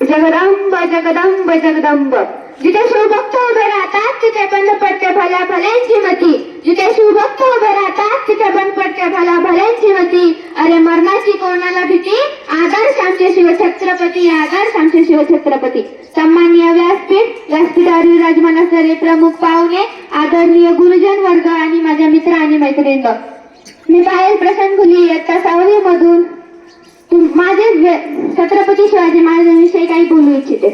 जगदंब जगदंब जगदंब. जिथे शिवभक्त उभे राहतात तिथे बंद पडते भल्या भल्यांची मती. जिथे शिवभक्त उभे राहतात तिथे बंद पडते भल्या भल्यांची मती. अरे मरणाची कोणाला भीती आदर्श आमचे शिवछत्रपती आदर्श आमचे शिवछत्रपती सन्माननीय व्यासपीठ व्यासपीठावर विराजमान असणारे प्रमुख पाहुणे आदरणीय गुरुजन वर्ग आणि माझ्या मित्र आणि मैत्रिणी. मी पायल प्रशांत गुली इयत्ता सावली मधून माझे छत्रपती शिवाजी महाराजांविषयी काही बोलू इच्छिते.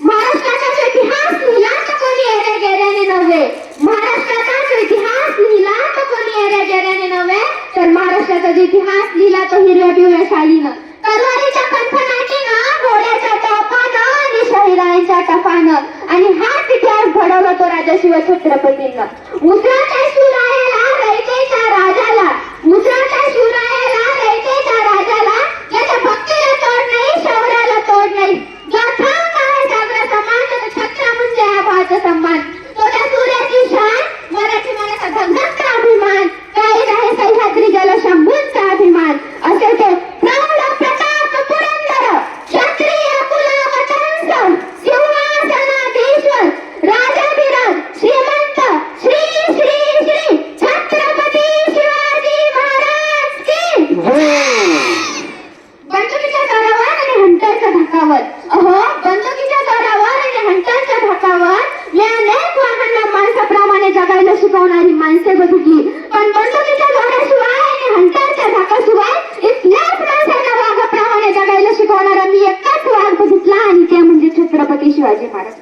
महाराष्ट्राचा जो इतिहास लिहिला तर कोणी गेऱ्याने नव्हे. महाराष्ट्राचा इतिहास लिहिला तर कोणी गेऱ्याने नव्हे तर महाराष्ट्राचा जो इतिहास लिहिला तो हिरव्या पिवळ्या शालीनं. तलवारीच्या कंठनाटीनं घोड्याच्या टोपानं आणि हा टपानं. आणि हाच इतिहास घडवला तो राजा शिवछत्रपतींना मुद्राच्या शिवरायाला रयतेच्या राजाला जगायला माणसे बघितली. पण बंदुकीच्या जोराशिवाय आणि हंटरच्या धाकाशिवाय इथल्याच माणसांना वाघाप्रमाणे जगायला शिकवणारा मी एकटाच वाघ बघितला आणि ते म्हणजे छत्रपती शिवाजी महाराज.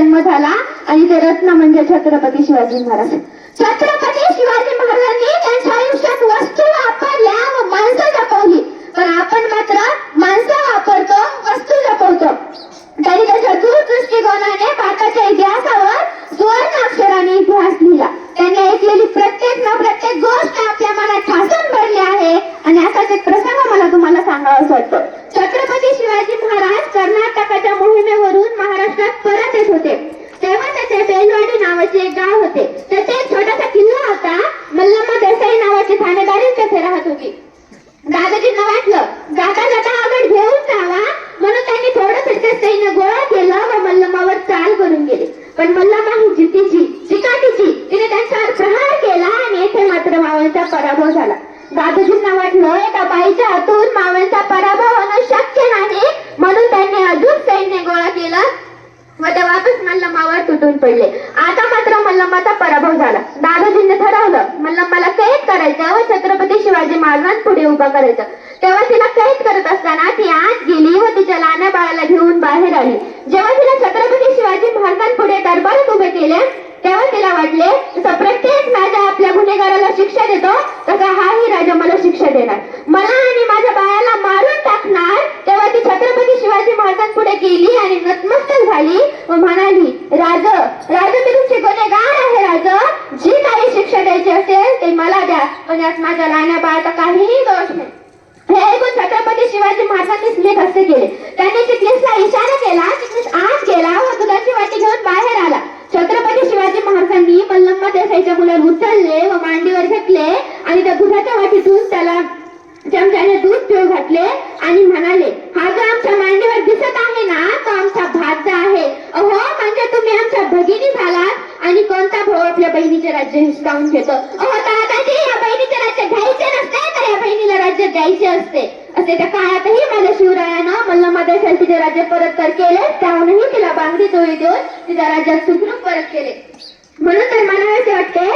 जन्म झाला आणि ते रत्न म्हणजे छत्रपती शिवाजी महाराज. छत्रपती शिवाजी महाराजांनी त्यांच्या आयुष्यात वस्तू वापरल्या व माणसं जपवली. पण आपण मात्र माणसं वापरतो वस्तू जपवतो. त्यांनी त्याच्या दूरदृष्टिकोनाने भारताच्या इतिहासावर सुवर्ण अक्षराने इतिहास लिहिला. त्यांनी ऐकलेली प्रत्येक ना प्रत्येक गोष्ट आपल्या मनात ठासून भरली आहे. आणि असाच एक प्रसंग मला तुम्हाला सांगावाच वाटतो छत्रपती शिवाजी महाराज कर्नाटकाच्या मोहिमेवरून महाराष्ट्रात परत येत होते तेव्हा त्याचे बेलवाडी नावाचे एक गाव होते. त्याचे एक छोटासा किल्ला होता. मल्लम्मा देसाई नावाची ठाणेदारी तेथे राहत होती. दादाजींना वाटलं जाता जाता हा घेऊन जावा. म्हणून त्यांनी थोडं तिथे सैन्य गोळा केलं व मल्लमावर चाल करून गेले. पण मल्लमा ही जितीची चिकाटीची तिने त्यांच्यावर प्रहार केला आणि येथे मात्र मावळचा पराभव झाला. दादाजींना वाटलं एका बाईच्या हातून मावळचा पराभव होणं शक्य नाही. म्हणून त्यांनी अजून सैन्य गोळा केलं व ते वापस मल्लमावर तुटून पडले आता मात्र मल्लमाचा पराभव झाला दादाजींनी ठरवलं मल्लमाला कैद करायचं व छत्रपती पुढे उभा करायचा. तेव्हा तिला कैद करत असताना ती आत गेली व तिच्या लहान्या बाळाला घेऊन बाहेर आली. जेव्हा तिला छत्रपती शिवाजी महाराजांपुढे दरबारात उभे केले तेव्हा तिला वाटले जसं प्रत्येक राजा आपल्या गुन्हेगाराला शिक्षा देतो तसा हाही राजा मला शिक्षा देणार. मला आणि माझ्या बाळाला मारून टाकणार तेव्हा ती छत्रपती शिवाजी महाराजांपुढे गेली आणि नतमस्तक झाली व म्हणाली राज राज मी तुमचे गुन्हेगार आहे राज जी काही शिक्षा द्यायची असेल ते मला द्या पण यात माझ्या लहान्या बाळाचा काहीही दोष नाही. हे ऐकून छत्रपती शिवाजी महाराजांनी स्मित हस्ते केले. त्यांनी चिटणीसला इशारा केला चिटणीस आत गेला व दुधाची वाटी घेऊन बाहेर आला. छत्रपती शिवाजी महाराजांनी मल्लम्मा देसाईच्या मुलाला उचलले व मांडीवर घेतले आणि त्या दुधाच्या वाटीतून त्याला चमच्याने दूध पिऊ घातले आणि म्हणाले हा जो आमच्या मांडीवर दिसत आहे ना तो आमचा भाचा आहे. अहो म्हणजे तुम्ही आमच्या भगिनी झालात. आणि कोणता भाऊ आपल्या बहिणीचे राज्य हिसकावून घेतो अहो या बहिणीचे राज्य घ्यायचे नसते तर या बहिणीला राज्य द्यायचे असते. असे त्या काळातही माझ्या शिवरायानं मल्लम्मा तिचे राज्य परत तर केले त्याहूनही तिला बांगडी चोळी देऊन तिच्या राज्यात सुखरूप परत केले. म्हणून तर मला असे वाटते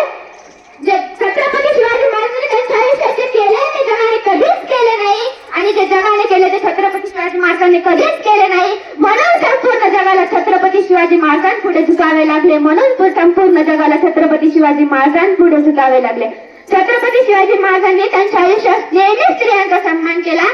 जे जगाने केले ते छत्रपती शिवाजी महाराजांनी कधीच केले नाही. म्हणून संपूर्ण जगाला छत्रपती शिवाजी महाराजांपुढे झुकावे लागले. म्हणून संपूर्ण जगाला छत्रपती शिवाजी महाराजांपुढे झुकावे लागले. छत्रपती शिवाजी महाराजांनी त्यांच्या आयुष्यात नेहमी स्त्रियांचा सन्मान केला.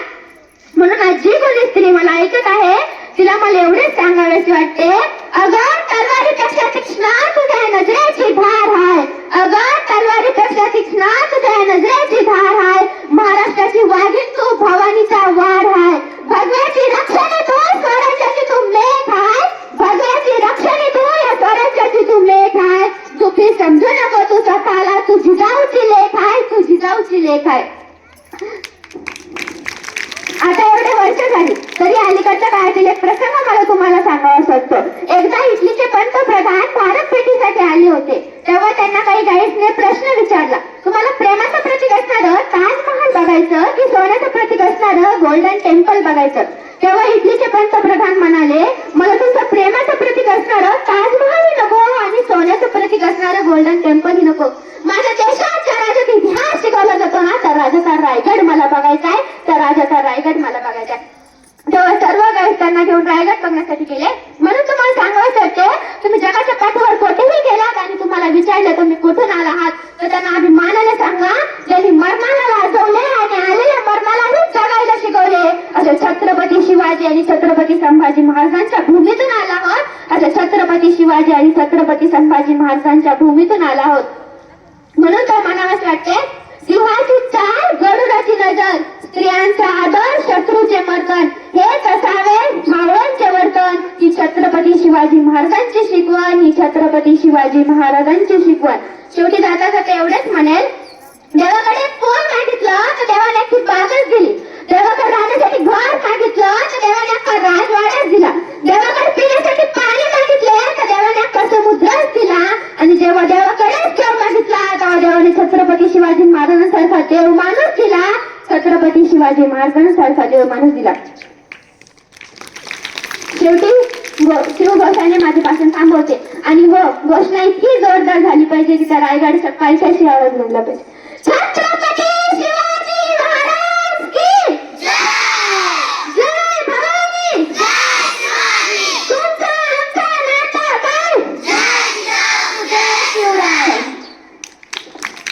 म्हणून आज जी कोणी स्त्री मला ऐकत आहे तिला मला एवढेच सांगावेसे वाटते अगर तलवारी तलवारीपेक्षा तीक्ष्ण तुझ्या नजरेची धार आहे अगर तलवारी तलवारीपेक्षा तीक्ष्ण तुझ्या नजरेची धार आहे महाराष्ट्राची वाघीण भवानीचा वार आहे भगव्याची रक्षणे तू स्वराज्याची तू मेघ आहे भगव्याची रक्षणे तू या स्वराज्याची तू मेघ आहे चुकी समजू नको तू स्वतःला. तू जिजाऊची लेख आहे तू जिजाऊची लेख आहे आता एवढे वर्ष झाली. तरी अलीकडच्या काळातील एक प्रसंग मला तुम्हाला सांगावा वाटतो एकदा इटलीचे पंतप्रधान भारत भेटीसाठी आले होते तेव्हा त्यांना काही गाईड्सने प्रश्न विचारला तुम्हाला प्रेमाचं प्रतीक असणारं ताजमहाल बघायचं की सोन्याचं प्रतीक असणारं गोल्डन टेम्पल बघायचं तेव्हा इटलीचे पंतप्रधान म्हणाले मला तुमचं प्रेमाचं प्रतीक असणारं ताजमहालही नको आणि सोन्याचं प्रतीक असणारं गोल्डन टेम्पलही नको माझ्या देशाच्या राजाचा इतिहास शिकवला जातो ना तर राजाचा रायगड मला बघायचा आहे तर राजाचा रायगड मला बघायचा आहे तेव्हा सर्व गाईड त्यांना घेऊन रायगड बघण्यासाठी गेले. म्हणून तुम्हाला सांगायचं होते तुम्ही जगाच्या पाठीवर कुठेही गेलात आणि तुम्हाला विचारलं तुम्ही कुठून आला आहात? तर त्यांना अभिमानाने सांगा ज्यांनी मरणाला वाचवले आणि आलेल्या मरणालाही जगायला शिकवले. असे छत्रपती शिवाजी आणि छत्रपती संभाजी महाराजांच्या भूमीतून आला आहोत. असे छत्रपती शिवाजी आणि छत्रपती संभाजी महाराजांच्या भूमीतून आला आहोत. म्हणून तो म्हणावंच वाटते सिंहाची चाल गरुडाची नजर स्त्रियांचा आदर शत्रूचे मर्दन हेच असावे मावळांचे वर्तन ही छत्रपती शिवाजी महाराजांची शिकवण ही छत्रपती शिवाजी महाराजांची शिकवण. शेवटी जाता जाता एवढेच म्हणेल देवाकडे पोर मागितलं तर देवाने ती बागच दिली. देवाकडे राहण्यासाठी घर मागितलं तर देवाने अख्खा राजवाडाच दिला. देवाकडे पिण्यासाठी पाणी मागितले तर देवाने अख्खा समुद्रच दिला. आणि जेव्हा देवाकडेच देव मागितला तेव्हा देवाने छत्रपती शिवाजी महाराजांसारखा देव माणूस दिला. छत्रपती शिवाजी महाराजांसारखा देव माणूस दिला. शेवटी गो- माझे माझ्यापासून थांबवते. आणि हो घोषणा इतकी जोरदार झाली पाहिजे की त्या रायगड सकाळच्या शिवावर निघला पाहिजे.